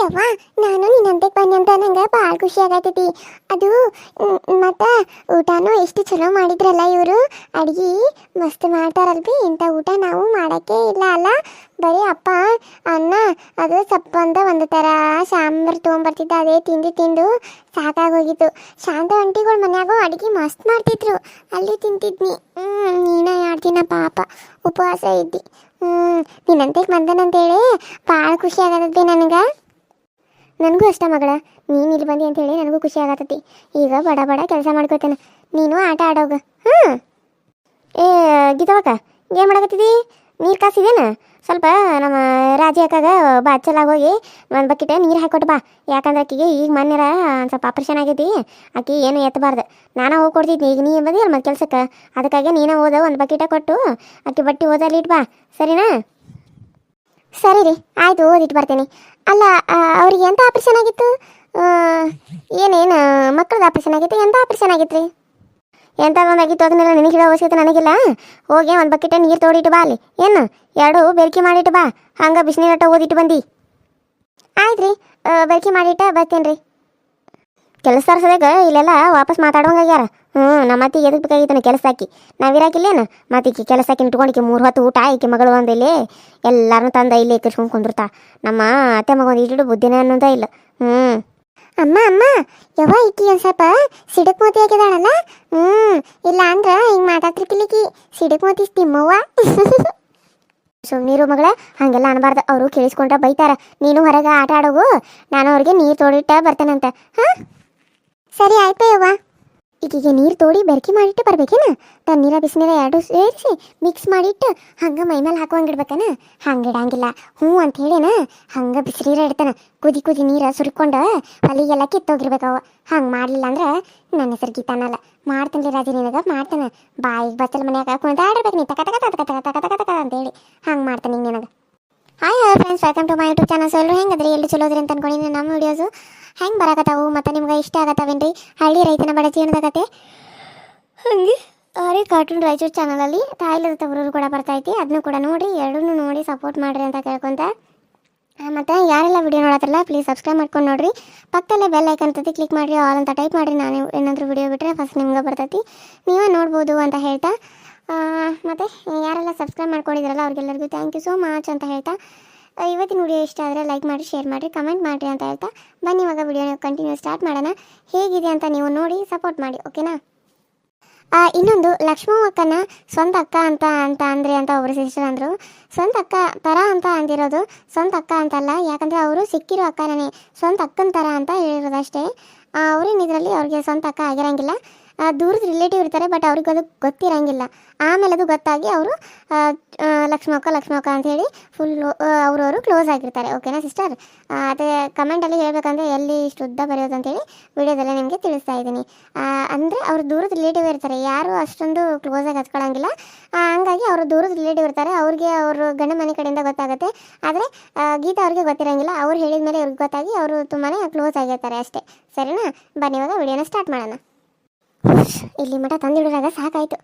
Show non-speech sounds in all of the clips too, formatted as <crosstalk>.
ಯವ್ವ ನಾನು ನಿನ್ನಂತೆ ಅಂತ ನಂಗೆ ಭಾಳ ಖುಷಿ ಆಗತ್ತೈತಿ ಅದು ಮತ್ತು ಊಟನೂ ಎಷ್ಟು ಚಲೋ ಮಾಡಿದ್ರಲ್ಲ ಇವರು. ಅಡ್ಗೆ ಮಸ್ತ್ ಮಾಡ್ತಾರಲ್ರಿ, ಇಂಥ ಊಟ ನಾವು ಮಾಡಕ್ಕೆ ಇಲ್ಲ ಅಲ್ಲ. ಬರೀ ಅಪ್ಪ, ಅನ್ನ, ಅದು ಅಂತ ಒಂದು ಥರ ಸಾಂಬಾರು ತೊಗೊಂಬರ್ತಿದ್ದ, ಅದೇ ತಿಂದು ತಿಂದು ಸಾಕಾಗೋಗಿತ್ತು. ಶಾಂತ ಅಂಟಿಗಳು ಮನ್ಯಾಗೂ ಅಡುಗೆ ಮಸ್ತ್ ಮಾಡ್ತಿದ್ರು. ಅಲ್ಲಿ ತಿಂತಿದ್ನಿ. ಹ್ಞೂ ನೀನ ಎರಡು ದಿನ ಪಾಪ, ಉಪವಾಸ ಇದ್ದಿ. ಹ್ಞೂ ನಿನ್ನಂತೆ ಬಂದನಂತೇಳಿ ಭಾಳ ಖುಷಿ ಆಗತ್ತೆ ನನಗೆ. ನನಗೂ ಅಷ್ಟ ಮಗಳ. ನೀನು ಇಲ್ಲಿ ಬಂದಿ ಅಂತೇಳಿ ನನಗೂ ಖುಷಿ ಆಗತ್ತತಿ. ಈಗ ಬಡ ಬಡ ಕೆಲಸ ಮಾಡ್ಕೋತೇನೆ. ನೀನು ಆಟ ಆಡೋಗ. ಹಾಂ ಏ ಗೀತವಕ್ಕ ಏನು ಮಾಡಕತ್ತಿದಿ? ನೀರು ಕಾಸಿದೇನ? ಸ್ವಲ್ಪ ನಮ್ಮ ರಾಜಿ ಅಕ್ಕಾಗ ಬಾಚಲಾಗ ಹೋಗಿ ಒಂದು ಬಕೆಟ್ ನೀರು ಹಾಕೊಟ್ಟು ಬಾ. ಯಾಕಂದ್ರೆ ಆಕಿಗೆ ಈಗ ಮೊನ್ನೆರ ಒಂದು ಸ್ವಲ್ಪ ಆಪ್ರೇಷನ್ ಆಗೈತಿ. ಆಕಿ ಏನು ಎತ್ತಬಾರ್ದು ನಾನು ಹೋಗಿ ಕೊಡ್ತಿದ್ದೆ ಈಗ ನೀ ಬಂದಿಲ್ಲ ಮತ್ತು ಕೆಲ್ಸಕ್ಕೆ? ಅದಕ್ಕಾಗಿ ನೀನು ಹೋದ ಒಂದು ಬಕೆಟ ಕೊಟ್ಟು ಆಕಿ ಬಟ್ಟೆ ಓದಲ್ಲಿ ಇಟ್ಬಾ ಸರಿನಾ? ಸರಿ ರೀ. ಆಯಿತು ಓದಿಟ್ಟು ಬರ್ತೇನೆ. ಅಲ್ಲ ಅವ್ರಿಗೆ ಎಂಥ ಆಪ್ರೇಷನ್ ಆಗಿತ್ತು? ಏನೇನು ಮಕ್ಕಳದ್ದು ಆಪ್ರೇಷನ್ ಆಗಿತ್ತು? ಎಂಥ ಆಪ್ರೇಷನ್ ಆಗಿತ್ತು ರೀ ಎಂಥದೊಂದಾಗಿತ್ತು ಅದನ್ನೆಲ್ಲ ನಿನಗೆ ಹೇಳೋ ಅವಶ್ಯಕತೆ ನನಗಿಲ್ಲ? ಹೋಗಿ ಒಂದು ಬಕೆಟ್ ನೀರು ತೋಡಿಟ್ಟು ಬಾ ಅಲ್ಲಿ. ಏನು, ಎರಡು ಬೆರ್ಕಿ ಮಾಡಿಟ್ಟು ಬಾ. ಹಂಗೆ ಬಿಸಿನೀರಟ ಓದಿಟ್ಟು ಬಂದು. ಆಯ್ತು ರೀ ಬೆರ್ಕಿ ಮಾಡಿಟ್ಟ ಬರ್ತೇನೆ ರೀ ಕೆಲಸ ಸದ್ಯಾಗ ಇಲ್ಲೆಲ್ಲ ವಾಪಸ್ ಮಾತಾಡೋಂಗಾಗ್ಯಾರ ಹ್ಞೂ ನಮ್ಮ ಅತ್ತಿಗೆ ಎದಕ್ಕೆ ಬೇಕಾಗಿತ್ತು ಕೆಲಸ ಹಾಕಿ. ನಾವಿರಾಕಿಲ್ಲೇನು ಮತ್ತೀಕಿ ಕೆಲಸ ಹಾಕಿ ಇಟ್ಕೊಂಡಿಕೆ ಮೂರು ಹೊತ್ತು ಊಟ ಆಯ್ಕೆ ಮಗಳು ಒಂದು ಇಲ್ಲಿ. ಎಲ್ಲರೂ ತಂದ ಇಲ್ಲಿ ಕರ್ಸ್ಕೊಂಡು ಕುಂದಿರ್ತಾ. ನಮ್ಮ ಅತ್ತೆ ಮಗ ಒಂದು ಇಟ್ಟು ಬುದ್ಧಿನೇ ಅನ್ನೋದ ಇಲ್ಲ. ಹ್ಞೂ ಅಮ್ಮ ಅಮ್ಮ ಯವ್ವ ಇಕ್ಕಿ ಒಂದು ಸ್ವಲ್ಪ ಸಿಡಕ್ ಮೋತಿ ಆಗಿದಾಳಲ್ಲ ಹ್ಞೂ ಇಲ್ಲ ಅಂದ್ರೆ ಹಿಂಗೆ ಮಾತಾಡ್ತಿರ್ಕಿಲಿಕ್ಕಿ ಸಿಡಕ್ ಮೋತಿ ತಿಮ್ಮವ್ವ. <laughs> ಸುಮ್ಮನಿರು ಮಗಳ ಹಾಗೆಲ್ಲ ಅನ್ಬಾರ್ದು. ಅವರು ಕೇಳಿಸ್ಕೊಂಡ್ರೆ ಬೈತಾರ. ನೀನು ಹೊರಗೆ ಆಟ ಆಡೋಗು. ನಾನು ಅವ್ರಿಗೆ ನೀರು ತೋಡಿಟ್ಟ ಬರ್ತೇನಂತ. ಹಾಂ? ಸರಿ ಆಯ್ತು ಯವ್ವ. ಈಗೀಗ ನೀರು ತೋಡಿ ಬೆರಕಿ ಮಾಡಿಟ್ಟು ಬರ್ಬೇಕೇನ? ತಣ್ಣೀರ ಬಿಸಿನೀರ ಎರಡು ಸೇರಿಸಿ ಮಿಕ್ಸ್ ಮಾಡಿಟ್ಟು ಹಂಗೆ ಮೈ ಮೇಲೆ ಹಾಕುವಂಗಿಡ್ಬೇಕನ ಹಂಗೆ ಇಡಂಗಿಲ್ಲ. ಹ್ಞೂ ಅಂತ ಹೇಳೇನ? ಹಂಗೆ ಬಿಸಿನೀರ ಇಡ್ತಾನೆ. ಕುದಿ ಕುದಿ ನೀರು ಸುರ್ಕೊಂಡು ಅಲ್ಲಿಗೆಲ್ಲ ಕಿತ್ತೋಗಿರ್ಬೇಕವ ಹಂಗೆ ಮಾಡಲಿಲ್ಲ ಅಂದ್ರೆ ನನ್ನ ಹೆಸರು ಗೀತಾನಲ್ಲ ಮಾಡ್ತಾನೆ ರಾಜಿ ನಿನಗೆ, ಮಾಡ್ತಾನೆ. ಬಾಯಿಗೆ ಬಚ್ಚಲ ಮನ್ಯಾಗ ಕುಂತಾಡಿರ್ಬೇಕು ನೀ. ತಕ ತಕ ತಕ ಅಂತೇಳಿ ಹಂಗೆ ಮಾಡ್ತಾನೆ ಹಿಂಗೆ ನಿನಗೆ hi hello friends welcome to my YouTube channel ಎಲ್ಲರೂ ಹೆಂಗದ್ರಿ ಎಲ್ಲಿ ಚಲೋ ಅದ್ರಿ ಅಂತ ಅನ್ಕೊಂಡಿದ್ದೀನಿ ನಮ್ಮ ವಿಡಿಯೋಸು ಹೆಂಗೆ ಬರಕತ್ತಾವು ಮತ್ತು ನಿಮ್ಗೆ ಇಷ್ಟ ಆಗತ್ತವೇನ್ರಿ ಹಳ್ಳಿ ರೈತನ ಬಡ ಜೀವನದ ಕತೆ ಹಾಗೆ ಕಾರ್ಟೂನ್ ರಾಯಚೂರು ಚಾನಲಲ್ಲಿ ತಾಯಿಲದ ತವರು ಕೂಡ ಬರ್ತೈತಿ ಅದನ್ನು ಕೂಡ ನೋಡಿ, ಎರಡನ್ನೂ ನೋಡಿ ಸಪೋರ್ಟ್ ಮಾಡಿರಿ ಅಂತ ಕೇಳ್ಕೊಂತ. ಮತ್ತು ಯಾರೆಲ್ಲ ವಿಡಿಯೋ ನೋಡತ್ತಲ್ಲ ಪ್ಲೀಸ್ ಸಬ್ಸ್ಕ್ರೈಬ್ ಮಾಡ್ಕೊಂಡು ನೋಡಿರಿ. ಪಕ್ಕದಲ್ಲೇ ಬೆಲ್ ಐಕನ್ ತತ್ತಿ ಕ್ಲಿಕ್ ಮಾಡಿರಿ ಆಲ್ ಅಂತ ಟೈಪ್ ಮಾಡಿರಿ. ನಾನು ಏನಾದರೂ ವಿಡಿಯೋ ಬಿಟ್ಟರೆ ಫಸ್ಟ್ ನಿಮ್ಗೆ ಬರ್ತೈತಿ. ನೀವೇ ನೋಡ್ಬೋದು ಅಂತ ಹೇಳ್ತಾ. ಮತ್ತು ಯಾರೆಲ್ಲ ಸಬ್ಸ್ಕ್ರೈಬ್ ಮಾಡ್ಕೊಂಡಿದ್ರಲ್ಲ, ಅವ್ರಿಗೆಲ್ಲರಿಗೂ ಥ್ಯಾಂಕ್ ಯು ಸೋ ಮಚ್ ಅಂತ ಹೇಳ್ತಾ. ಇವತ್ತಿನ ವಿಡಿಯೋ ಇಷ್ಟ ಆದರೆ ಲೈಕ್ ಮಾಡಿ ಶೇರ್ ಮಾಡಿರಿ ಕಮೆಂಟ್ ಮಾಡಿರಿ ಅಂತ ಹೇಳ್ತಾ. ಬನ್ನಿ ಇವಾಗ ವಿಡಿಯೋ ಕಂಟಿನ್ಯೂ ಸ್ಟಾರ್ಟ್ ಮಾಡೋಣ. ಹೇಗಿದೆ ಅಂತ ನೀವು ನೋಡಿ ಸಪೋರ್ಟ್ ಮಾಡಿ ಓಕೆನಾ ಇನ್ನೊಂದು ಅಕ್ಕನ ಸ್ವಂತ ಅಕ್ಕ ಅಂತ ಅಂತ ಅಂದ್ರೆ ಅಂತ ಒಬ್ಬರು ಸಿಸ್ಟರ್ ಅಂದರು. ಸ್ವಂತ ಅಕ್ಕ ಥರ ಅಂತ ಅಂದಿರೋದು ಸ್ವಂತ ಅಕ್ಕ ಅಂತಲ್ಲ, ಯಾಕಂದರೆ ಅವರು ಸಿಕ್ಕಿರೋ ಅಕ್ಕನೇ ಸ್ವಂತ ಅಕ್ಕನ ಥರ ಅಂತ ಹೇಳಿರೋದಷ್ಟೇ ಅವ್ರೇನು ಇದರಲ್ಲಿ ಅವ್ರಿಗೆ ಸ್ವಂತ ಅಕ್ಕ ಆಗಿರಂಗಿಲ್ಲ. ದೂರದ ರಿಲೇಟಿವ್ ಇರ್ತಾರೆ ಬಟ್ ಅವ್ರಿಗೆ ಅದು ಗೊತ್ತಿರಂಗಿಲ್ಲ. ಆಮೇಲೆ ಅದು ಗೊತ್ತಾಗಿ ಅವರು ಲಕ್ಷ್ಮಕ್ಕ ಲಕ್ಷ್ಮಕ್ಕ ಅಂತ ಹೇಳಿ ಫುಲ್ ಅವರವರು ಕ್ಲೋಸ್ ಆಗಿರ್ತಾರೆ. ಓಕೆನಾ ಸಿಸ್ಟರ್ ಅದೇ ಕಮೆಂಟಲ್ಲಿ ಹೇಳಬೇಕಂದ್ರೆ ಎಲ್ಲಿ ಇಷ್ಟು ಉದ್ದ ಬರೆಯೋದು ಅಂತೇಳಿ ವಿಡಿಯೋದಲ್ಲೇ ನಿಮಗೆ ತಿಳಿಸ್ತಾ ಇದ್ದೀನಿ. ಅಂದರೆ ಅವರು ದೂರದ ರಿಲೇಟಿವ್ ಇರ್ತಾರೆ. ಯಾರು ಅಷ್ಟೊಂದು ಕ್ಲೋಸಾಗಿ ಆಗಿ ಆ, ಹಂಗಾಗಿ ಅವರು ದೂರದ ರಿಲೇಟಿವ್ ಇರ್ತಾರೆ. ಅವ್ರಿಗೆ ಅವರು ಗಂಡ ಮನೆ ಕಡೆಯಿಂದ ಗೊತ್ತಾಗುತ್ತೆ. ಆದರೆ ಗೀತಾ ಅವ್ರಿಗೆ ಗೊತ್ತಿರೋಂಗಿಲ್ಲ. ಅವ್ರು ಹೇಳಿದ ಮೇಲೆ ಇವ್ರಿಗೆ ಗೊತ್ತಾಗಿ ಅವರು ತುಂಬಾ ಕ್ಲೋಸ್ ಆಗಿರ್ತಾರೆ ಅಷ್ಟೇ. ಸರಿನಾ? ಬನ್ನಿ ಇವಾಗ ವಿಡಿಯೋನ ಸ್ಟಾರ್ಟ್ ಮಾಡೋಣ. ಇಲ್ಲಿ ಮಠ ತಂದಿಡೋದಾಗ ಸಾಕಾಯ್ತು.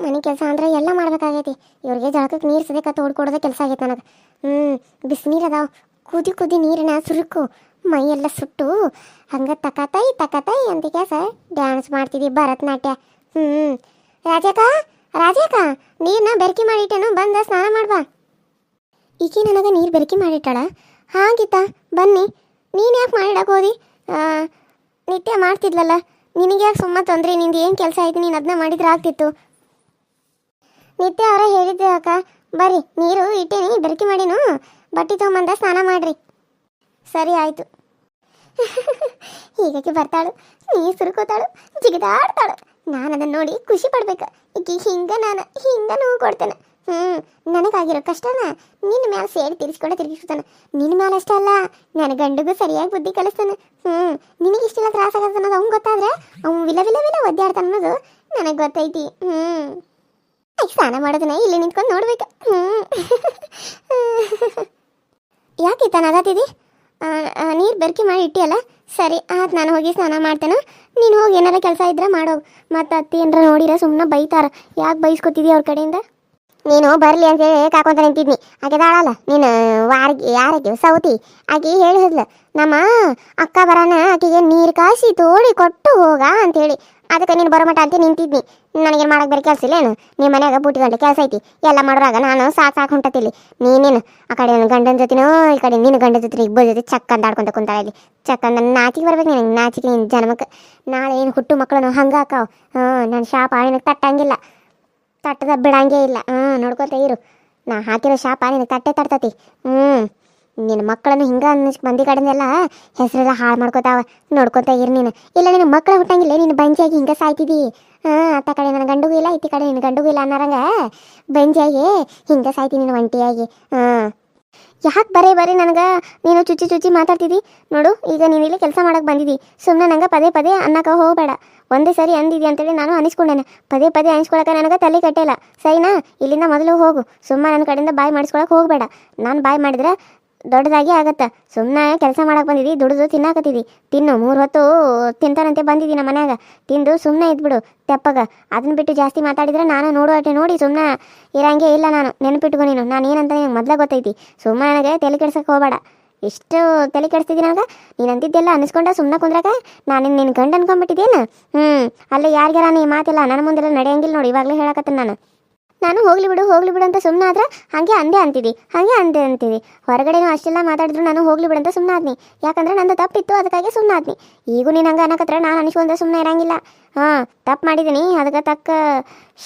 ಮನೆ ಕೆಲಸ ಅಂದ್ರೆ ಎಲ್ಲ ಮಾಡ್ಬೇಕಾಗೈತಿ. ಇವ್ರಿಗೆ ಜಳಕಕ್ಕೆ ನೀರು ಸದ್ಯಕ್ಕೆ ತೋಡ್ಕೊಡೋದೇ ಕೆಲಸ ಆಗೈತೆ ನನಗೆ. ಹ್ಞೂ ಬಿಸಿನೀರು ಅದಾವ. ಕುದಿ ಕುದಿ ನೀರಿನ ಸುರುಕು. ಮೈ ಎಲ್ಲ ಸುಟ್ಟು ಹಂಗೆ ತಕತಾಯಿ ತಕತಾಯಿ ಅಂತ ಕ್ಯಾಸ ಡ್ಯಾನ್ಸ್ ಮಾಡ್ತಿದ್ದಿ ಭರತನಾಟ್ಯ. ಹ್ಞೂ ರಾಜಕ್ಕ ರಾಜಕ್ಕ ನೀರನ್ನ ಬೆರಕಿ ಮಾಡಿಟ್ಟೇನು, ಬಂದ ಸ್ನಾನ ಮಾಡ್ಬಾ ಈಕೆ ನನಗೆ ನೀರು ಬೆರಕಿ ಮಾಡಿಟ್ಟಾಳ. ಹಾಗಿತ್ತ, ಬನ್ನಿ. ನೀನು ಯಾಕೆ ಮಾಡಿಡಕ್ಕೆ ಹೋದಿ? ನಿತ್ಯ ಮಾಡ್ತಿದ್ಲಲ್ಲ. ನಿನಗೆ ಯಾಕೆ ಸುಮ್ಮ ತೊಂದರೆ, ನಿಂದು ಏನು ಕೆಲಸ ಐತಿ, ನೀನು ಅದನ್ನ ಮಾಡಿದ್ರೆ ಆಗ್ತಿತ್ತು. ನಿತ್ಯ ಅವರ ಹೇಳಿದ್ದೆ ಅಕ್ಕ, ಬರ್ರಿ, ನೀರು ಇಟ್ಟೇನಿ, ಬೆರಕಿ ಮಾಡಿನು, ಬಟ್ಟೆ ತೊಗೊಂಬಂದ ಸ್ನಾನ ಮಾಡ್ರಿ. ಸರಿ ಆಯಿತು. ಹೀಗಾಗಿ ಬರ್ತಾಳು, ನೀ ಸುರ್ಕೋತಾಳು, ಜಿಗಿದಾಡ್ತಾಳು. ನಾನು ಅದನ್ನು ನೋಡಿ ಖುಷಿ ಪಡ್ಬೇಕು. ಈಗ ಹಿಂಗೆ ನಾನು ಹಿಂಗೆ ನೋವು ಕೊಡ್ತೇನೆ. ಹ್ಞೂ ನನಗಾಗಿರೋ ಕಷ್ಟನ ನಿನ್ನ ಮ್ಯಾಲೆ ಸೇರಿ ತಿರ್ಸ್ಕೊಂಡೆ ತಿರ್ಗಿಸ್ತಾನೆ ನಿನ್ನ ಮ್ಯಾಲೆ ಅಷ್ಟೇ ಅಲ್ಲ ನನ್ನ ಗಂಡಗೂ ಸರಿಯಾಗಿ ಬುದ್ಧಿ ಕಲಿಸ್ತಾನೆ. ಹ್ಞೂ ನಿನಗೆ ಇಷ್ಟೆಲ್ಲ ತ್ರಾಸ ಆಗತ್ತೆ ಅನ್ನೋದು ಅವ್ನು ಗೊತ್ತಾದ್ರೆ ಅವ್ನು ವಿಲ ವಿಲ ವಿಲ ಅನ್ನೋದು ನನಗೆ ಗೊತ್ತೈತಿ. ಈಗ ಸ್ನಾನ ಮಾಡೋದನ್ನ ಇಲ್ಲಿ ನಿಂತ್ಕೊಂಡು ನೋಡ್ಬೇಕು. ಹ್ಞೂ <laughs> ಯಾಕೆ ಅದಾತಿದಿ ನೀರು ಬೆರ್ಕಿ ಮಾಡಿ ಇಟ್ಟಿಯಲ್ಲ? ಸರಿ ಆಯ್ತು ನಾನು ಹೋಗಿ ಸ್ನಾನ ಮಾಡ್ತೇನೆ. ನೀನು ಹೋಗಿ ಏನಾರ ಕೆಲಸ ಇದ್ರೆ ಮಾಡೋ. ಮತ್ತು ಅತ್ತಿ ಏನಾರ ನೋಡಿರ ಸುಮ್ಮನೆ ಬೈತಾರ. ಯಾಕೆ ಬೈಸ್ಕೊತಿದಿ ಅವ್ರ ಕಡೆಯಿಂದ? ನೀನು ಬರ್ಲಿ ಅಂತೇಳಿ ಕಾಕೊಂತ ನಿಂತಿದ್ನಿ. ಆಕೆ ದಾಳಲ್ಲ, ನೀನು ವಾರಿಗೆ ಯಾರಿಗೆ ಸೌತಿ. ಆಕೆ ಹೇಳಿದ್ಲ ನಮ್ಮ, ಅಕ್ಕ ಬರನ ಆಕೆಗೆ ನೀರು ಕಾಸಿ ತೋಡಿ ಕೊಟ್ಟು ಹೋಗ ಅಂತೇಳಿ ಅದಕ್ಕೆ ನೀನು ಬರೋ ಮಟ್ಟ ಅಂತ ನಿಂತಿದ್ನಿ. ನನಗೇನು ಮಾಡಕ್ಕೆ ಬೇರೆ ಕೆಲಸ ಇಲ್ಲೇನು ನಿಮ್ಮ ಮನ್ಯಾಗ ಬುಟ್ಟಿ ಗಂಟೆ ಕೆಲಸ ಐತಿ. ಎಲ್ಲ ಮಾಡೋರಾಗ ನಾನು ಸಾಕು ಸಾಕು ಹೊಂಟತಿಲ್ಲಿ. ನೀನೇನು ಆ ಕಡೆ ನನ್ನ ಗಂಡನ ಜೊತೆನೋ, ಈ ಕಡೆ ನಿನ್ನ ಗಂಡನ ಜೊತೆ ಇಬ್ಬರ ಜೊತೆ ಚಕ್ಕಂದ ಆಡ್ಕೊಂತ ಕುಂತಾಳೆ ಇಲ್ಲಿ ಚಕ್ಕಂದ ನಾಚಿಗೆ ಬರ್ಬೇಕು ನಿನಗೆ, ನಾಚಿಕೆ ನಿನ್ನ ಜನ್ಮಕ್ಕೆ. ನಾಳೆ ಏನು ಹುಟ್ಟು ಮಕ್ಕಳು ಹಂಗೆ ಹಾಕಾವ್ ಹ್ಞೂ ನನ್ನ ಶಾಪ ನಿನಗೆ ತಟ್ಟಂಗಿಲ್ಲ. ತಟ್ಟದ ಬಿಡಂಗೇ ಇಲ್ಲ. ಹ್ಞೂ ನೋಡ್ಕೊತ ಇರು. ನಾ ಹಾಕಿರೋ ಶಾಪ ನಿನಗೆ ತಟ್ಟೆ ತಡ್ತತಿ ಹ್ಞೂ ನಿನ್ನ ಮಕ್ಕಳನ್ನು ಹಿಂಗೆ ಅನ್ನಿಸ್ ಮಂದಿ ಕಡೆನೆಲ್ಲ ಹೆಸರೆಲ್ಲ ಹಾಳು ಮಾಡ್ಕೋತಾವ. ನೋಡ್ಕೊತ ಇರು ನೀನು. ಇಲ್ಲ, ನಿನ್ನ ಮಕ್ಕಳು ಹುಟ್ಟಂಗಿಲ್ಲ. ನೀನು ಬಂಜಿಯಾಗಿ ಹಿಂಗೆ ಸಾಯ್ತಿದಿ. ಹಾಂ ಅತ್ತ ಕಡೆ ನನ್ನ ಗಂಡುಗೂ ಇಲ್ಲ, ಇತ್ತಿ ಕಡೆ ನಿನ್ನ ಗಂಡುಗೂ ಇಲ್ಲ ಅನ್ನೋರಂಗ. ಬಂಜಿಯಾಗಿ ಹಿಂಗೆ ಸಾಯ್ತಿ ನಿನ್ನ ಒಂಟಿಯಾಗಿ. ಹಾಂ ಯಾಕೆ ಬರೇ ಬರೀ ನನಗೆ ನೀನು ಚುಚ್ಚಿ ಚುಚ್ಚಿ ಮಾತಾಡ್ತಿದ್ದಿ ನೋಡು, ಈಗ ನೀನು ಇಲ್ಲಿ ಕೆಲಸ ಮಾಡಕ್ಕೆ ಬಂದಿದ್ದಿ ಸುಮ್ಮನೆ ನಂಗೆ ಪದೇ ಪದೇ ಅನ್ನಕ್ಕೆ ಹೋಗಬೇಡ. ಒಂದೇ ಸರಿ ಅಂದಿದ್ದಿ ಅಂತೇಳಿ ನಾನು ಅನಿಸ್ಕೊಂಡೇನೆ. ಪದೇ ಪದೇ ಅನಿಸ್ಕೊಳಕ್ಕೆ ನನಗೆ ತಲೆ ಕಟ್ಟಿಲ್ಲ. ಸರಿನಾ? ಇಲ್ಲಿಂದ ಮೊದಲು ಹೋಗು. ಸುಮ್ಮನೆ ನನ್ನ ಕಡೆಯಿಂದ ಬಾಯ್ ಮಾಡಿಸ್ಕೊಳಕ್ಕೆ ಹೋಗಬೇಡ. ನಾನು ಬಾಯ್ ಮಾಡಿದ್ರೆ ದೊಡ್ಡದಾಗಿ ಆಗತ್ತೆ. ಸುಮ್ಮನೆ ಕೆಲಸ ಮಾಡಕ್ಕೆ ಬಂದಿದ್ದಿ ದುಡಿದು ತಿನ್ನಾಕತ್ತಿದ್ದಿ ತಿನ್ನು, ಮೂರು ಹೊತ್ತು ತಿಂತಾರಂತೆ ಬಂದಿದ್ದಿ ನಮ್ಮ ಮನ್ಯಾಗ. ತಿಂದು ಸುಮ್ಮನೆ ಇದ್ಬಿಡು ತೆಪ್ಪಗ. ಅದನ್ನ ಬಿಟ್ಟು ಜಾಸ್ತಿ ಮಾತಾಡಿದ್ರೆ ನಾನು ನೋಡುವಟ್ಟೆ ನೋಡಿ ಸುಮ್ಮನೆ ಇರಂಗೆ ಇಲ್ಲ ನಾನು. ನೆನಪಿಟ್ಕೊ ನೀನು. ನಾನು ಏನಂತ ನಿನಗೆ ಮೊದಲೇ ಗೊತ್ತೈತಿ. ಸುಮ್ಮನೆ ನನಗೆ ತಲೆ ಕೆಡ್ಸಕ್ಕೆ ಹೋಗಬೇಡ. ಇಷ್ಟು ತಲೆ ಕೆಡಿಸ್ತಿದ್ದೀನಿ ನನಗೆ? ನೀನು ಅಂತಿದ್ದೆಲ್ಲ ಅನಿಸ್ಕೊಂಡ ಸುಮ್ಮನೆ ಕುಂದ್ರಾಗ ನಾನು ನಿನ್ನ ಗಂಡ ಅನ್ಕೊಂಡ್ಬಿಟ್ಟಿದ್ದೇನು ಹ್ಞೂ ಅಲ್ಲೇ ಯಾರಿಗಾರ ನೀ ಮಾತಿಲ್ಲ ನನ್ನ ಮುಂದೆಲ್ಲ ನಡೆಯಂಗಿಲ್ಲ ನೋಡಿ. ಇವಾಗಲೇ ಹೇಳಕತ್ತೀನಿ ನಾನು. ನಾನು ಹೋಗ್ಲಿ ಬಿಡು ಹೋಗ್ಲಿ ಬಿಡು ಅಂತ ಸುಮ್ಮನೆ ಆದ್ರೆ ಹಾಗೆ ಅಂದೆ ಅಂತಿದ್ದಿ. ಹಾಗೆ ಅಂದೆ ಅಂತಿದ್ದಿ. ಹೊರಗಡೆನೂ ಅಷ್ಟೆಲ್ಲ ಮಾತಾಡಿದ್ರು ನಾನು ಹೋಗ್ಲಿ ಬಿಡು ಅಂತ ಸುಮ್ಮನಾದ್ನಿ ಯಾಕಂದ್ರೆ ನಂದು ತಪ್ಪಿತ್ತು, ಅದಕ್ಕಾಗಿ ಸುಮ್ಮನಾದ್ನಿ ಈಗ ಈಗೂ ನೀನು ಹಂಗೆ ಅನ್ನಕತ್ರ ನಾನು ಅನಿಸ್ಕೊಂಡ್ರೆ ಸುಮ್ಮನೆ ಇರಂಗಿಲ್ಲ. ಹಾಂ, ತಪ್ಪು ಮಾಡಿದ್ದೀನಿ ಅದಕ್ಕೆ ತಕ್ಕ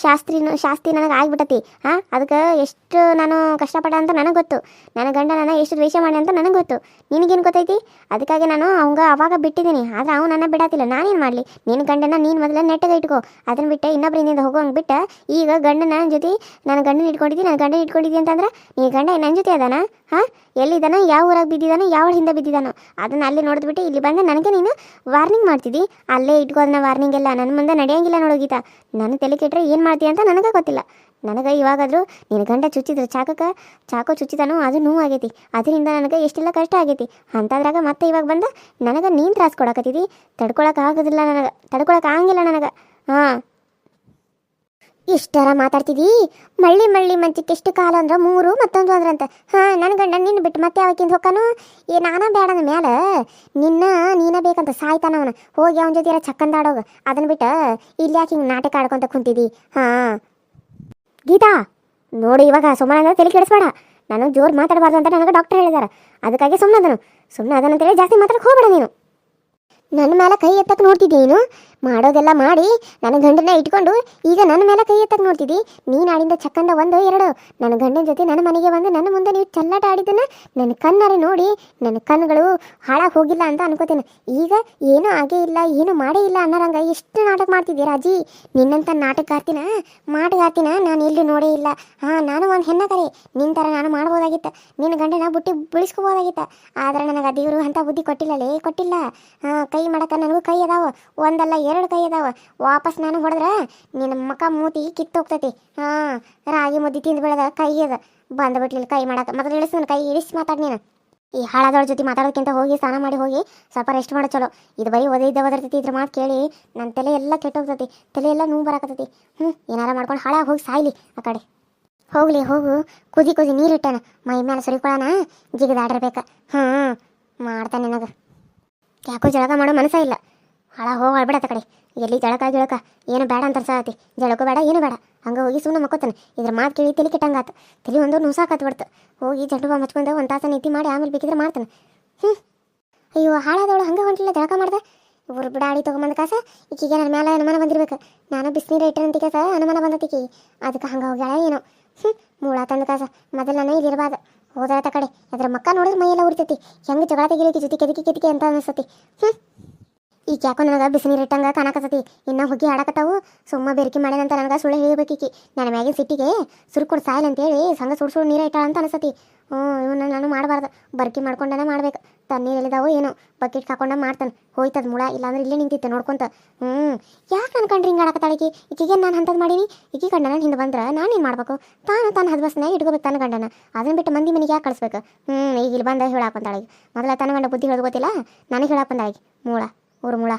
ಶಾಸ್ತ್ರಿನೂ ಶಾಸ್ತ್ರಿ ನನಗೆ ಆಗಿಬಿಟ್ಟತಿ. ಹಾಂ, ಅದಕ್ಕೆ ಎಷ್ಟು ನಾನು ಕಷ್ಟಪಡ ಅಂತ ನನಗೆ ಗೊತ್ತು. ನನ್ನ ಗಂಡ ನನ್ನ ಎಷ್ಟು ದ್ವೇಷ ಮಾಡಿ ಅಂತ ನನಗೆ ಗೊತ್ತು. ನಿನಗೇನು ಗೊತ್ತೈತಿ? ಅದಕ್ಕಾಗಿ ನಾನು ಅವಂಗ ಅವಾಗ ಬಿಟ್ಟಿದ್ದೀನಿ ಆದ್ರೆ ಅವನು ನನ್ನ ಬಿಡತ್ತಿಲ್ಲ ನಾನೇನು ಮಾಡಲಿ? ನಿನ್ನ ಗಂಡನ ನೀನು ಮೊದಲ ನೆಟ್ಟಗೆ ಇಟ್ಕೋ. ಅದನ್ನು ಬಿಟ್ಟು ಇನ್ನೊಬ್ಬರಿಂದ ಹೋಗೋಂಗೆ ಬಿಟ್ಟು. ಈಗ ಗಂಡನ ಜೊತೆ ನನ್ನ ಗಂಡನ ಇಟ್ಕೊಂಡಿದ್ದೀನಿ ನನ್ನ ಗಂಡನ ಇಟ್ಕೊಂಡಿದ್ದೀನಿ ಅಂತಂದ್ರೆ, ನೀ ಗಂಡ ನನ್ನ ಜೊತೆ ಅದಾನ? ಹಾಂ? ಎಲ್ಲಿದ್ದಾನೋ? ಯಾವ ಊರಾಗ ಬಿದ್ದಿದ್ದಾನೋ? ಯಾವ ಹಿಂದೆ ಬಿದ್ದಿದ್ದಾನೋ? ಅದನ್ನು ಅಲ್ಲಿ ನೋಡಿದ್ಬಿಟ್ಟು ಇಲ್ಲಿ ಬಂದು ನನಗೆ ನೀನು ವಾರ್ನಿಂಗ್ ಮಾಡ್ತಿದ್ದಿ. ಅಲ್ಲೇ ಇಟ್ಕೋದನ್ನ ವಾರ್ನಿಂಗ್ ಎಲ್ಲ. ನನ್ನ ಮುಂದೆ ನಡೆಯಂಗಿಲ್ಲ ನೋಡು ಗೀತಾ. ನನ್ನ ತಲೆ ಕೆಟ್ಟರೆ ಏನು ಮಾಡ್ತೀಯ ಅಂತ ನನಗೆ ಗೊತ್ತಿಲ್ಲ. ನನಗೆ ಇವಾಗಾದರೂ ನಿನ್ನ ಗಂಡ ಚುಚ್ಚಿದ್ರೆ. ಚಾಕಕ್ಕೆ ಚಾಕು ಚುಚ್ಚಿದಾನೋ? ಅದು ನೋವು ಆಗೈತಿ ಅದರಿಂದ ನನಗೆ ಎಷ್ಟೆಲ್ಲ ಕಷ್ಟ ಆಗೈತಿ. ಅಂಥದ್ರಾಗ ಮತ್ತೆ ಇವಾಗ ಬಂದ ನನಗೆ ನೀನು ತ್ರಾಸ್ ಕೊಡಕತ್ತಿದ್ದಿ ತಡ್ಕೊಳಕ್ಕೆ ಆಗೋದಿಲ್ಲ ನನಗೆ. ತಡ್ಕೊಳಕ್ಕೆ ಆಗಂಗಿಲ್ಲ ನನಗೆ. ಹಾಂ. ಇಷ್ಟರ ಮಾತಾಡ್ತಿದಿ? ಮಳ್ಳಿ ಮಳ್ಳಿ ಮಂಚಕ್ಕೆ ಎಷ್ಟು ಕಾಲ ಅಂದ್ರೆ? ಮೂರು, ಮತ್ತೊಂದು ಅಂದ್ರಂತ. ಹಾ ನನ್ನ ಗಂಡ ನಿನ್ನ ಬಿಟ್ಟು ಮತ್ತೆ ಯಾವಕ್ಕಿಂತ ಹೊಕ್ಕನು ಏ, ನಾನ ಬೇಡನ ಮೇಲೆ ನಿನ್ನ, ನೀನ ಬೇಕಂತ ಸಾಯ್ತಾನ ಅವನ. ಹೋಗಿ ಅವನ ಜೊತೆ ಚಕ್ಕಂದಾಡೋಗ ಅದನ್ನ ಬಿಟ್ಟು ಇಲ್ಲಿ ಯಾಕೆ ಹಿಂಗೆ ನಾಟಕ ಆಡ್ಕೊಂತ ಕುಂತಿದಿ? ಹಾ. ಗೀತಾ, ನೋಡಿ ಇವಾಗ ಸುಮ್ಮನೆ ತಲೆ ಕೆಡಿಸ್ಬೇಡ. ನಾನು ಜೋರು ಮಾತಾಡಬಾರ್ದು ಅಂತ ನನಗೆ ಡಾಕ್ಟರ್ ಹೇಳಿದಾರ. ಅದಕ್ಕಾಗಿ ಸುಮ್ಮನೆ ಅದನು. ಸುಮ್ಮನೆ ಅದನ್ನಂತೇಳಿ ಜಾಸ್ತಿ ಮಾತಾಡಕ್ಕೆ ಹೋಗ್ಬೇಡ ನೀನು. ನನ್ನ ಮೇಲೆ ಕೈ ಎತ್ತಕ್ಕೆ ನೋಡ್ತಿದ್ದಿ ನೀನು? ಮಾಡೋದೆಲ್ಲ ಮಾಡಿ ನನ್ನ ಗಂಡನ ಇಟ್ಕೊಂಡು ಈಗ ನನ್ನ ಮೇಲೆ ಕೈ ಎತ್ತಕ್ಕೆ ನೋಡ್ತಿದ್ದಿ ನೀನು ಆಡಿದ ಚಕ್ಕಂದ ಒಂದು ಎರಡು. ನನ್ನ ಗಂಡನ ಜೊತೆ ನನ್ನ ಮನೆಗೆ ಬಂದು ನನ್ನ ಮುಂದೆ ನೀವು ಚಲ್ಲಾಟ ಆಡಿದ್ದನ್ನ ನನ್ನ ಕಣ್ಣಾರೆ ನೋಡಿ, ನನ್ನ ಕಣ್ಣುಗಳು ಹಾಳಾಗಿ ಹೋಗಿಲ್ಲ ಅಂತ ಅನ್ಕೋತೇನೆ. ಈಗ ಏನೂ ಆಗೇ ಇಲ್ಲ, ಏನೂ ಮಾಡೇ ಇಲ್ಲ ಅನ್ನೋರಂಗ ಎಷ್ಟು ನಾಟಕ ಮಾಡ್ತಿದ್ದೀರಾ ಅಜ್ಜಿ ನಿನ್ನಂಥ ನಾಟಕಗಾರ್ತಿನ, ಮಾಟಗಾರ್ತಿನ ನಾನು ಎಲ್ಲೂ ನೋಡೇ ಇಲ್ಲ. ಹಾಂ, ನಾನು ಒಂದು ಹೆಣ್ಣ ಕರೆ ನಿನ್ನ ಥರ ನಾನು ಮಾಡ್ಬೋದಾಗಿತ್ತು. ನಿನ್ನ ಗಂಡನ ಬುಟ್ಟಿ ಬಿಳಿಸ್ಕೋಬೋದಾಗಿತ್ತು ಆದರೆ ನನಗೆ ದೇವರು ಅಂತ ಬುದ್ಧಿ ಕೊಟ್ಟಿಲ್ಲ ಲೇ ಕೊಟ್ಟಿಲ್ಲ. ಹಾಂ, ಕೈ ಮಾಡಕ್ಕೆ ನನಗೂ ಕೈ ಅದಾವ. ಒಂದಲ್ಲ ಎರಡು ಕೈ ಅದಾವ. ವಾಪಸ್ ನಾನು ಹೊಡೆದ್ರೆ ನಿನ್ನ ಮಕ ಮೂತಿ ಕಿತ್ತೋಗ್ತೈತಿ ಹಾ, ರಾಗಿ ಮುದ್ದೆ ತಿಂದು ಬೆಳೆದ ಕೈ ಅದ. ಬಂದ್ಬಿಟ್ಲಿಲ್ಲ ಕೈ ಮಾಡಕ್ಕೆ ಮೊದಲು ಇಳಿಸ್ ನನ್ನ ಕೈ, ಇಳಿಸಿ ಮಾತಾಡ್ ನೀನು. ಈ ಹಾಳಾದವ್ರ ಜೊತೆ ಮಾತಾಡೋದಕ್ಕಿಂತ ಹೋಗಿ, ಸ್ನಾನ ಮಾಡಿ ಹೋಗಿ, ಸ್ವಲ್ಪ ರೆಸ್ಟ್ ಮಾಡೋ, ಚಲೋ. ಇದು ಬರೀ ಓದಿದ್ದ ಒದರ್ತೈತಿ, ಇದ್ರ ಮಾತು ಕೇಳಿ ನನ್ನ ತಲೆ ಎಲ್ಲ ಕೆಟ್ಟೋಗ್ತೈತಿ ತಲೆ ಎಲ್ಲ ನೋವು ಬರಾಕತ್ತೈತಿ. ಹ್ಞೂ ಏನಾರ ಮಾಡ್ಕೊಂಡು ಹಾಳಾಗಿ ಹೋಗಿ, ಸಾಯ್ಲಿ ಆ ಕಡೆ. ಹೋಗ್ಲಿ, ಹೋಗು. ಕುದಿ ಕುದಿ ನೀರಿಟ್ಟನ ಮೈ ಮೇಲೆ ಸುರಿಕೊಳ್ಳೋಣ ಜಿಗಿದಾಡಿರ್ಬೇಕು. ಹಾಂ ಮಾಡ್ತಾನೆ ನನಗೆ. ಯಾಕೋ ಜಳಕ ಮಾಡೋ ಮನಸ್ಸೇ ಇಲ್ಲ. ಹಾಳ ಹೋಗ್ಬಿಡತ್ತ ಕಡೆ. ಎಲ್ಲಿ ಜಳಕ, ಗಿಳಕ? ಏನು ಬೇಡ ಅಂತ ಅನ್ಸಾತಿ ಜಳಕು ಬೇಡ, ಏನು ಬೇಡ. ಹಂಗೆ ಹೋಗಿ ಸುಮ್ಮನೆ ಮಕ್ಕೋತಾನೆ. ಇದ್ರ ಮಾತು ಕೇಳಿ ತಲೆ ಕೆಟ್ಟಂಗಾತ. ತಲೆ ಒಂದು ನುಸಾಕತ್ ಬಿಡ್ತು. ಹೋಗಿ ಜಂಡು ಬಾಂಬ್ ಹಚ್ಕೊಂಡು ಒಂದು ತಾಸ ನೀತಿ ಮಾಡಿ ಆಮೇಲೆ ಬೇಕಿದ್ರೆ ಮಾಡ್ತಾನೆ. ಹ್ಞೂ ಅಯ್ಯೋ, ಹಾಳಾದವಳು, ಹಂಗೆ ಹೊಂಟಿಲ್ಲ ಜಳಕ ಮಾಡ್ದೆ? ಇವ್ರು ಬಿಡಾಡಿ ತೊಗೊಂಬಂದ ಕಾಸ? ಈಕಿಗೆ ನನ್ನ ಮೇಲೆ ಅನುಮಾನ ಬಂದಿರ್ಬೇಕು. ನಾನು ಬಿಸಿನೀರು ಇಟ್ಟಿರಂತ ಕಾಸ ಅನುಮಾನ ಬಂದತಿಕಿ ಅದಕ್ಕೆ ಹಂಗೆ ಹೋಗ್ಯಾಳ ಏನೋ. ಹ್ಞೂ ಮೂಳ ತಂದ ಕಾಸ. ಮೊದಲು ನಾನು ಇಲ್ಲಿರಬಾರ್ದು ಹೋದ ಕಡೆ. ಅದ್ರ ಮಕ್ಕ ನೋಡಿದ್ರೆ ಮೈಯೆಲ್ಲ ಉರ್ತೈತಿ. ಹೆಂಗೆ ಜಗಳ ತೆಗಿಲಿಕ್ಕೆ ಜೊತೆ ಕೆದಕಿ ಕೆದಕಿ ಅಂತ ಅನಿಸ್ತತಿ. ಹ್ಞೂ ಈಗ ಯಾಕೋ ನನಗೆ ಬಿಸಿನೀರು ಇಟ್ಟಂಗೆ ಕಾಣಕತ್ತತಿ. ಇನ್ನ ಹುಗ್ಗಿ ಆಡಕತ್ತಾವು ಸುಮ್ಮ ಬೆರಕಿ ಮಾಡ್ಯಾನಂತ ನನಗೆ ಸುಳ್ಳು ಹೇಳಬೇಕಿ ನನ್ನ ಮ್ಯಾಗಿನ ಸಿಟ್ಟಿಗೆ ಸುರುಕೊಡು ಸಾಯಲ್ ಅಂತೇಳಿ ಸಂಘ ಸುಡು ಸುಡು ನೀರು ಇಟ್ಟಾಳ ಅಂತ ಅನಿಸತಿ. ಹ್ಞೂ ಇವನ್ನ ನಾನು ಮಾಡಬಾರ್ದು. ಬರ್ಕಿ ಮಾಡ್ಕೊಂಡೇ ಮಾಡ್ಬೇಕು. ತಣ್ಣೀರು ಎಲ್ಲಿದಾವೋ ಏನೋ. ಬಕೆಟ್ ಹಾಕೊಂಡ ಮಾಡ್ತಾನೆ. ಹೋಯ್ತದ ಮುಳ. ಇಲ್ಲಾಂದ್ರೆ ಇಲ್ಲೇ ನಿಂತಿತ್ತು ನೋಡ್ಕೊಂತ. ಹ್ಞೂ. ಯಾಕೆ ನಾನು ಕಂಡ್ರಿ ಹಿಂಗೆ ಆಡಕತ್ತಾಳಿಕಿ ಈಕಿಗೆ ನಾನು ಅಂಥದ್ದು ಮಾಡೀನಿ? ಈಕಿ ಗಂಡನ ಹಿಂದೆ ಬಂದ್ರೆ ಏನು ಮಾಡ್ಬೇಕು? ತಾನು ತನ್ನ ಹದ್ಬಸ್ನಾಗ ಇಟ್ಕೋಬೇಕು ತನ್ನ ಗಂಡನ. ಅದನ್ನ ಬಿಟ್ಟು ಮಂದಿ ಮನೆಗೆ ಯಾಕೆ ಕಳಿಸ್ಬೇಕು? ಹ್ಞೂ, ಈಗ ಇಲ್ಲಿ ಬಂದ ಹೇಳಾಕೊಂತಾಳಿಗೆ ಮೊದಲ ತನ್ನ ಗಂಡ ಬುದ್ಧಿ ಹೇಳೋದು ಗೊತ್ತಿಲ್ಲ? ನನಗೆ ಹೇಳಾಕ್ ಬಂದಾಳಿಗೆ ಮೂಳ. ಊರು ಮುಳ